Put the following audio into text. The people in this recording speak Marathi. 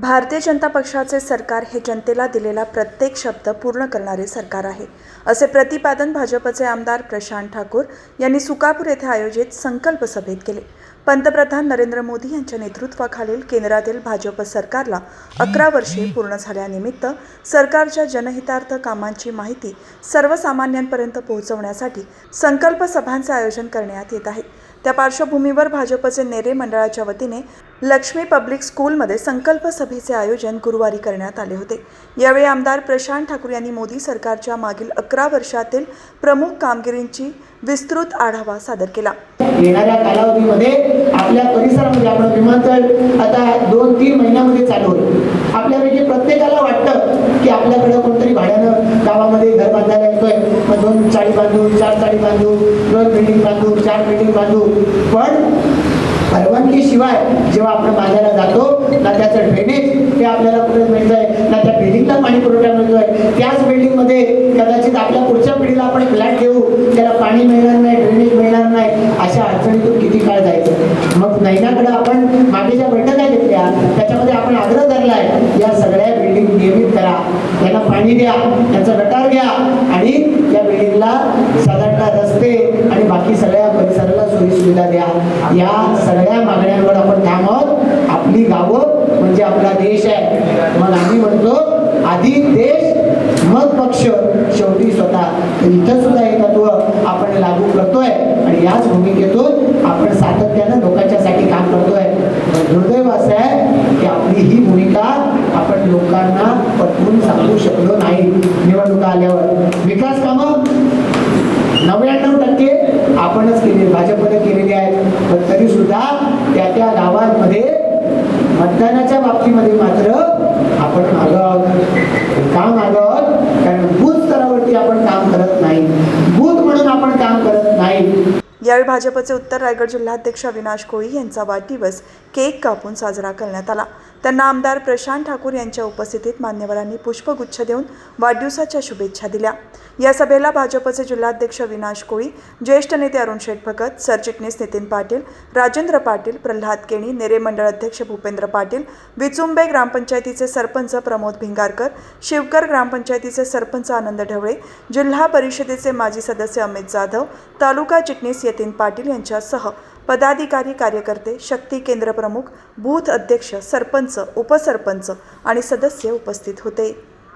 भारतीय जनता पक्षाचे सरकार हे जनतेला दिलेला प्रत्येक शब्द पूर्ण करणारे सरकार आहे असे प्रतिपादन भाजपचे आमदार प्रशांत ठाकूर यांनी सुकापूर येथे आयोजित संकल्प सभेत केले. पंतप्रधान नरेंद्र मोदी यांच्या नेतृत्वाखालील केंद्रातील भाजप सरकारला अकरा वर्षे पूर्ण झाल्यानिमित्त सरकारच्या जनहितार्थ कामांची माहिती सर्वसामान्यांपर्यंत पोहोचवण्यासाठी संकल्प सभांचे आयोजन करण्यात येत आहे. त्या पार्श्वभूमीवर भाजपचे नेरे मंडळाच्या वतीने लक्ष्मी पब्लिक स्कूलमध्ये संकल्प सभेचे आयोजन गुरुवारी करण्यात आले होते. यावेळी आमदार प्रशांत ठाकूर यांनी मोदी सरकारच्या मागील अकरा वर्षातील प्रमुख कामगिरींची विस्तृत आढावा सादर केला. येणाऱ्या कालावधीमध्ये आपल्या परिसरामध्ये आपण विमानतळ आता दोन तीन महिन्यामध्ये चालू होईल. आपल्यापैकी प्रत्येकाला वाटतं दोन चाळी बांधू चार चाळी बांधू दोन बिल्डिंग बांधू चार बिल्डिंग बांधू पण परवानगीशिवाय जेव्हा आपण बांधायला जातो ना त्याचं ड्रेनेज ते आपल्याला कुठे मिळतंय ना त्या बिल्डिंगला पाणी पुरवठा मिळतोय त्याच बिल्डिंगमध्ये कदाचित आपल्या पुढच्या पिढीला आपण फ्लॅट देऊ त्याला पाणी मिळणार नाही ड्रेनेज मिळणार नाही अशा अडचणीतून किती काळ जायचं? मग नैनाकडे आपण मागे ज्या बैठका घेतल्या? त्याच्यामध्ये आपण आग्रह धरलाय या सगळ्या बिल्डिंग नियमित करा. त्यांना पाणी द्या त्यांचा गटार घ्या आणि या बिल्डिंगला साधारणतः रस्ते आणि बाकी सगळ्या परिसराला सोयी सुविधा द्या. या सगळ्या मागण्यांवर आपण काम आहोत. आपली गावं म्हणजे आपला देश आहे. मग आम्ही म्हणतो आधी देश मग पक्ष. शेवटी स्वतः. इथं सुद्धा हे तत्व आपण लागू करतोय आणि याच भूमिकेतून आपण सातत्यानं लोकांच्यासाठी काम करतोय. दुर्दैव असं आहे की आपली ही भाजपनं केलेली आहेत. पण तरी सुद्धा त्या त्या गावांमध्ये मतदानाच्या बाबतीमध्ये मात्र आपण मागं आहोत का मागं आहोत कारण बूथ स्तरावरती आपण काम करत नाही बूथ म्हणून आपण काम करत नाही यावेळी भाजपचे उत्तर रायगड जिल्हाध्यक्ष अविनाश कोळी यांचा वाढदिवस केक कापून साजरा करण्यात आला. त्यांना आमदार प्रशांत ठाकूर यांच्या उपस्थितीत मान्यवरांनी पुष्पगुच्छ देऊन वाढदिवसाच्या शुभेच्छा दिल्या. या सभेला भाजपचे जिल्हाध्यक्ष अविनाश कोळी ज्येष्ठ नेते अरुण शेठ भगत सरचिटणीस नितीन पाटील राजेंद्र पाटील प्रल्हाद केणी नेरे मंडळ अध्यक्ष भूपेंद्र पाटील विचुंबे ग्रामपंचायतीचे सरपंच प्रमोद भिंगारकर शिवकर ग्रामपंचायतीचे सरपंच आनंद ढवळे जिल्हा परिषदेचे माजी सदस्य अमित जाधव तालुका चिटणीस यतीन पाटील यांच्यासह पदाधिकारी कार्यकर्ते शक्ती केंद्र प्रमुख बूथ अध्यक्ष सरपंच उपसरपंच आणि सदस्य उपस्थित होते.